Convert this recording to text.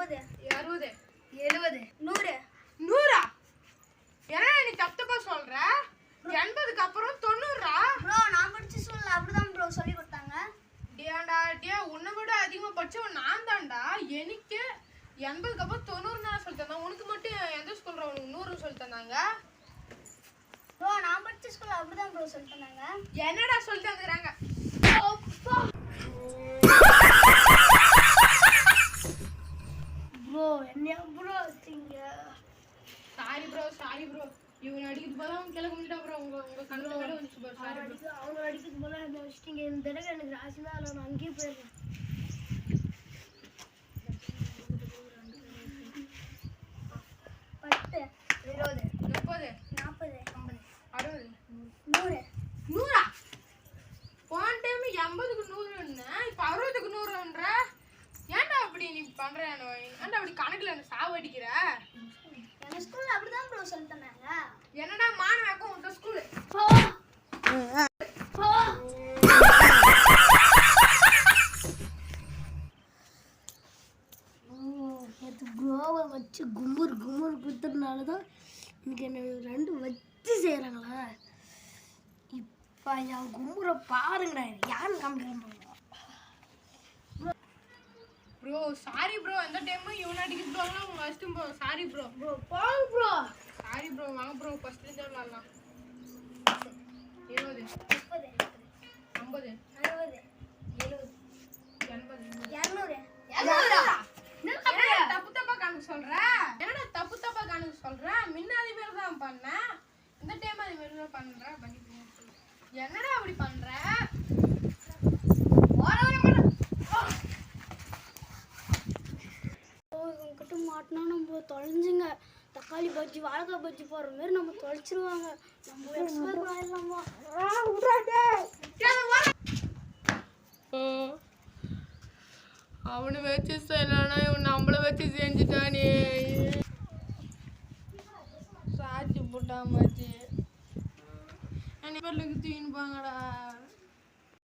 எண்பது அறுபது எழுபது நூறு. நூறா? ஏன்னா நீ தப்பு தப்பா சொல்ற. எண்பதுக்கு அப்புறம் தொண்ணூறா? ப்ரோ நான் படிச்சு சொல்லல. அப்படிதான் ப்ரோ சொல்லி கொடுத்தாங்க. டேண்டா டே உன்னை விட அதிகமா படிச்சவன் நான் தான்டா. எனக்கு எண்பதுக்கு அப்புறம் தொண்ணூறு தான் சொல்லி தந்தான் உனக்கு மட்டும் எந்த ஸ்கூல்ல உனக்கு நூறுன்னு சொல்லி தந்தாங்க? ப்ரோ நான் படிச்ச ஸ்கூல்ல அப்படிதான் ப்ரோ சொல்லி தந்தாங்க. என்னடா சொல்லி தந்துக்கிறாங்க? என்ன ப்ரோ வச்சீங்க சாரி ப்ரோ சாரி ப்ரோ இவன் அடிக்கிறது போல அவன் கிளம்ப முடியா ப்ரோ உங்க உங்க வந்துச்சு ப்ரோ சாரி ப்ரோ அவங்க அடிக்கிறது போல என்ன வச்சிட்டீங்க? இந்த தடவை எனக்கு ராசி தான் நான் அங்கேயே போயிருக்கேன் பத்து இருபது முப்பது. நாற்பது ஐம்பது அறுபது. நூறு. நூறா? போன டைம் எண்பதுக்கு நூறுன்னு இப்ப அறுபதுக்கு நூறுன்ற? அப்படி பண்ற ஏன்டா அப்படி கணக்குல என்ன சாவடிக்கிற எங்க ஸ்கூல்ல அப்படிதான் ப்ரோ சொல்லி தந்தாங்க என்னடா மாணவக்கம் உங்க ஸ்கூலு போ. போ. ப்ரோவை வச்சு கும்புர் கும்புர் குத்துறதுனால தான் எனக்கு என்ன ரெண்டு வச்சு செய்கிறாங்களா இப்போ என் கும்புரை பாருங்கடா யாருன்னு காமிக்கிறேன் ப்ரோ சாரி ப்ரோ எந்த டைமும் இவன் அடிக்கிறது போல உங்க first bro sorry bro bro போங்க ப்ரோ சாரி ப்ரோ வாங்க ப்ரோ ஃபர்ஸ்ட் இருந்து விளாடலாம் இருபது ஐம்பது. அறுபது எழுபது. எண்பது. இரநூறு தப்பு தப்பா கணக்கு சொல்ற? என்னடா தப்பு தப்பா கணக்கு சொல்ற? முன்ன அதே மாதிரி தான் பண்ணேன் இந்த டைம் அதே மாதிரி பண்ற பண்ணி. என்னடா அப்படி பண்ற? நம்ம தொலைஞ்சுங்க. தக்காளி பஜ்ஜி வாழைக்காய் பஜ்ஜி போடுற மாதிரி நம்ம தொலைச்சிருவாங்க. நம்ம ஆயிடலாமா அவனை வச்சு செய்யலன்னா இவன் நம்மள வச்சு செஞ்சுட்டானே. சாச்சி போட்டா மாச்சு. என்ன பேர்ல தூக்கின்னு போங்கடா